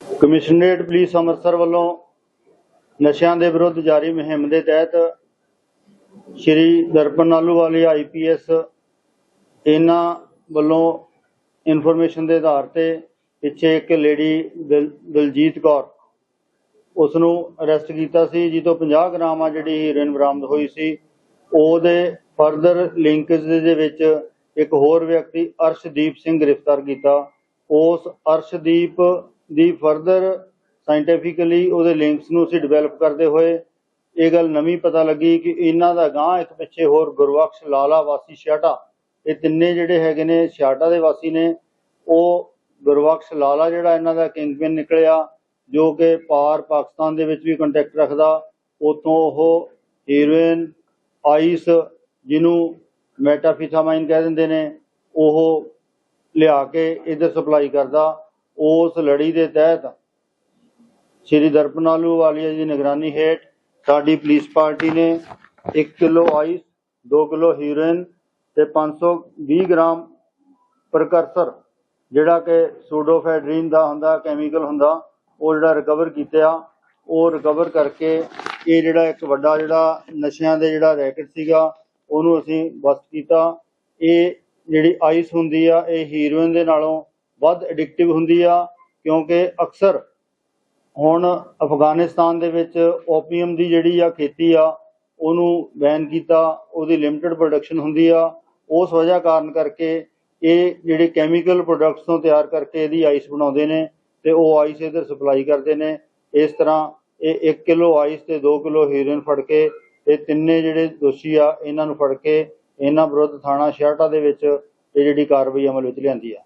Commissionerate police Amritsar ਵੱਲੋਂ ਨਸ਼ਿਆਂ ਦੇ ਵਿਰੁੱਧ ਜਾਰੀ ਮੁਹਿੰਮ ਦੇ ਤਹਿਤ ਸ਼੍ਰੀ ਦਰਪਨ ਨਾਲੂਵਾਲੀ ਆਈਪੀਐਸ ਇਹਨਾਂ ਵੱਲੋਂ ਇਨਫੋਰਮੇਸ਼ਨ ਦੇ ਆਧਾਰ ਤੇ ਪਿੱਛੇ ਇੱਕ ਲੇਡੀ ਦਲਜੀਤ ਕੌਰ ਉਸ ਨੂੰ ਅਰੈਸਟ ਕੀਤਾ ਸੀ, ਜਿਹਦੇ ਤੋਂ 50 ਗ੍ਰਾਮ ਆ ਜਿਹੜੀ ਹੀਰੋਇਨ ਬਰਾਮਦ ਹੋਈ ਸੀ। ਉਹਦੇ ਫਰਦਰ ਲਿੰਕੇਜ ਦੇ ਵਿੱਚ ਇੱਕ ਹੋਰ ਵਿਅਕਤੀ ਅਰਸ਼ਦੀਪ ਸਿੰਘ ਗ੍ਰਿਫਤਾਰ ਕੀਤਾ। ਉਸ ਅਰਸ਼ਦੀਪ ਦੀ ਫਰਦਰ ਸਾਇੰਟੀਫਿਕਲੀ ਉਹਦੇ ਲਿੰਕਸ ਨੂੰ ਅਸੀਂ ਡਿਵੈਲਪ ਕਰਦੇ ਹੋਏ ਇਹ ਗੱਲ ਨਵੀਂ ਪਤਾ ਲੱਗੀ ਕਿ ਇਹਨਾਂ ਦਾ ਗਾਂ ਇੱਕ ਪਿੱਛੇ ਹੋਰ ਗੁਰਬਖਸ਼ ਲਾਲਾ ਵਾਸੀ ਛਿਆਟਾ, ਇਹ ਤਿੰਨੇ ਜਿਹੜੇ ਹੈਗੇ ਨੇ ਛਿਆਟਾ ਦੇ ਵਾਸੀ ਨੇ। ਉਹ ਗੁਰਬਖਸ਼ ਲਾਲਾ ਜਿਹੜਾ ਇਹਨਾਂ ਦਾ ਕਿੰਗਪਿਨ ਨਿਕਲਿਆ, ਜੋ ਕਿ ਪਾਰ ਪਾਕਿਸਤਾਨ ਦੇ ਵਿੱਚ ਵੀ ਕੰਟੈਕਟ ਰੱਖਦਾ ਉਤੋਂ ਉਹ ਹੀਰੋਇਨ ਆਈਸ ਜਿਹਨੂੰ ਮੈਟਾਫੀਥਾਮਾਈਨ ਕਹਿ ਦਿੰਦੇ ਨੇ, ਉਹ ਲਿਆ ਕੇ ਇਧਰ ਸਪਲਾਈ ਕਰਦਾ, ਉਸ ਲੜੀ ਦੇ ਤਹਿਤ ਸ਼੍ਰੀ ਦਰਪਨਾਲੂ ਵਾਲੀਆ ਜੀ ਨਿਗਰਾਨੀ ਹੇਠ ਸਾਡੀ ਪੁਲਿਸ ਪਾਰਟੀ ਨੇ 1 ਕਿਲੋ ਆਈਸ 2 ਕਿਲੋ ਹੀਰੋਇਨ ਤੇ 520 ਗ੍ਰਾਮ ਪ੍ਰਕਰਸਰ, ਜਿਹੜਾ ਕਿ ਸੂਡੋਫੈਡਰੀਨ ਦਾ ਹੁੰਦਾ, ਕੈਮੀਕਲ ਹੁੰਦਾ, ਉਹ ਜਿਹੜਾ ਰਿਕਵਰ ਕੀਤਾ ਉਹ ਰਿਕਵਰ ਕਰਕੇ ਇਹ ਜਿਹੜਾ ਇੱਕ ਵੱਡਾ ਜਿਹੜਾ ਨਸ਼ਿਆਂ ਦੇ ਜਿਹੜਾ ਰੈਕਟ ਸੀਗਾ ਉਹਨੂੰ ਅਸੀਂ ਬਸਟ ਕੀਤਾ। ਇਹ ਜਿਹੜੀ ਆਈਸ ਹੁੰਦੀ ਆ, ਇਹ ਹੀਰੋਇਨ ਦੇ ਨਾਲੋਂ ਵੱਧ ਐਡਿਕਟਿਵ ਹੁੰਦੀ ਆ, ਕਿਉਂਕਿ ਅਕਸਰ ਹੁਣ ਅਫਗਾਨਿਸਤਾਨ ਦੇ ਵਿੱਚ ਓਪੀਅਮ ਦੀ ਜਿਹੜੀ ਆ ਖੇਤੀ ਆ, ਉਹਨੂੰ ਬੈਨ ਕੀਤਾ, ਉਹਦੀ ਲਿਮਟਿਡ ਪ੍ਰੋਡਕਸ਼ਨ ਹੁੰਦੀ ਆ। ਉਸ ਵਜ੍ਹਾ ਕਾਰਨ ਕਰਕੇ ਇਹ ਜਿਹੜੇ ਕੈਮੀਕਲ ਪ੍ਰੋਡਕਟਸ ਤੋਂ ਤਿਆਰ ਕਰਕੇ ਇਹਦੀ ਆਈਸ ਬਣਾਉਂਦੇ ਨੇ ਤੇ ਉਹ ਆਈਸ ਇਧਰ ਸਪਲਾਈ ਕਰਦੇ ਨੇ। ਇਸ ਤਰ੍ਹਾਂ ਇਹ 1 ਕਿਲੋ ਆਈਸ ਤੇ 2 ਕਿਲੋ ਹੀਰੋਇਨ ਫੜ ਕੇ ਇਹ ਤਿੰਨੇ ਜਿਹੜੇ ਦੋਸ਼ੀ ਆ, ਇਹਨਾਂ ਨੂੰ ਫੜ ਕੇ ਇਹਨਾਂ ਵਿਰੁੱਧ ਥਾਣਾ ਸ਼ਹਿਰਟਾ ਦੇ ਵਿੱਚ ਇਹ ਜਿਹੜੀ ਕਾਰਵਾਈ ਅਮਲ ਵਿੱਚ ਲਿਆਂਦੀ ਆ।